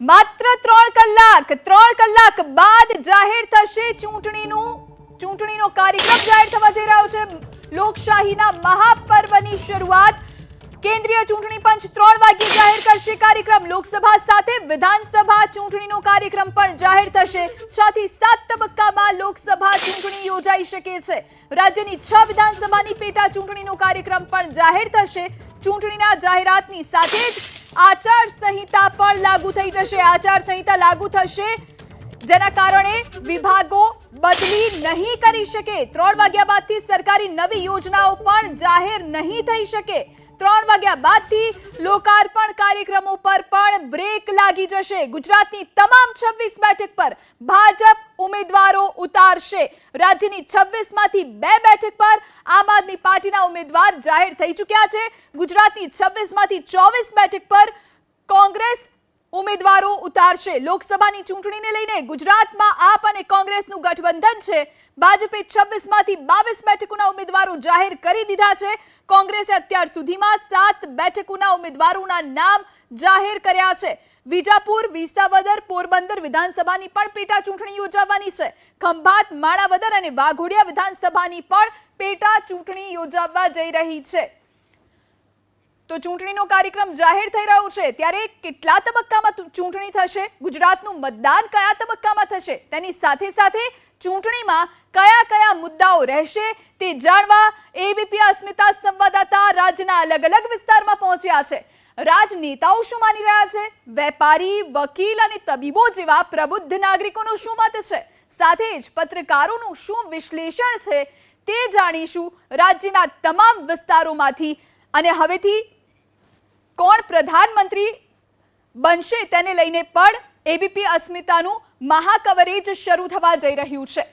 માત્ર ત્રણ કલાક ત્રણ કલાક બાદ જાહેર થશે ચૂંટણીનું. ચૂંટણીનો કાર્યક્રમ જાહેર થવા જઈ રહ્યો છે. લોકશાહીના મહાપર્વની શરૂઆત. કેન્દ્રીય ચૂંટણી પંચ ત્રણ વાગ્યે જાહેર કરશે કાર્યક્રમ. લોકસભા સાથે વિધાનસભા ચૂંટણીનો કાર્યક્રમ પણ જાહેર થશે. છ થી સાત તબક્કામાં લોકસભા ચૂંટણી યોજાઈ શકે છે. રાજ્યની છ વિધાનસભાની પેટા ચૂંટણીનો કાર્યક્રમ પણ જાહેર થશે. ચૂંટણીના જાહેરાતની સાથે જ આચાર સંહિતા પણ લાગુ થઈ જશે. આચાર સંહિતા લાગુ થશે જેના કારણે વિભાગો બદલી નહીં કરી શકે. ત્રણ વાગ્યા બાદથી સરકારી નવી યોજનાઓ પણ જાહેર નહીં થઈ શકે. ત્રણ વાગ્યા બાદથી લોકાર્પણ કાર્યક્રમો પર પણ બ્રેક લાગી જશે. ગુજરાતની તમામ છવ્વીસ બેઠક પર ભાજપ ઉમેદવારો ઉતારશે. રાજ્યની છવ્વીસમાંથી બે બેઠક પર આમ આદમી પાર્ટીના ઉમેદવાર જાહેર થઈ ચૂક્યા છે. ગુજરાતની છવ્વીસમાંથી ચોવીસ બેઠક પર કોંગ્રેસ ઉમેદવારો ઉતારશે. લોકસભાની ચૂંટણીને લઈને ગુજરાતમાં આપ અને કોંગ્રેસનું ગઠબંધન છે. ભાજપે છવ્વીસમાંથી બાવીસ બેઠકોના ઉમેદવારો જાહેર કરી દીધા છે. કોંગ્રેસે અત્યાર સુધીમાં સાત બેઠકોના ઉમેદવારોના નામ જાહેર કર્યા છે. વિજાપુર, વિસાવદર, પોરબંદર વિધાનસભાની પણ પેટા ચૂંટણી યોજાવાની છે. ખંભાત, માણાવદર અને વાઘોડિયા વિધાનસભાની પણ પેટા ચૂંટણી યોજાવા જઈ રહી છે. તો ચૂંટણીનો કાર્યક્રમ જાહેર થઈ રહ્યો છે, ત્યારે કેટલા તબક્કામાં ચૂંટણી થશે? ગુજરાતનું મતદાન કયા તબક્કામાં થશે? તેની સાથે સાથે ચૂંટણીમાં કયા કયા મુદ્દાઓ રહેશે તે જાણવા એબીપી અસ્મિતા સંવાદદાતા રાજ્યના અલગ અલગ વિસ્તારમાં પહોંચ્યા છે. રાજનેતાઓ શું માની રહ્યા છે? વેપારી, વકીલ અને તબીબો જેવા પ્રબુદ્ધ નાગરિકોનું શું મત છે? સાથે જ પત્રકારોનું શું વિશ્લેષણ છે તે જાણીશું રાજ્યના તમામ વિસ્તારોમાંથી. અને હવેથી કોણ પ્રધાનમંત્રી બનશે તેને લઈને પણ એબીપી અસ્મિતાનું મહાકવરેજ શરૂ થવા જઈ રહ્યું છે.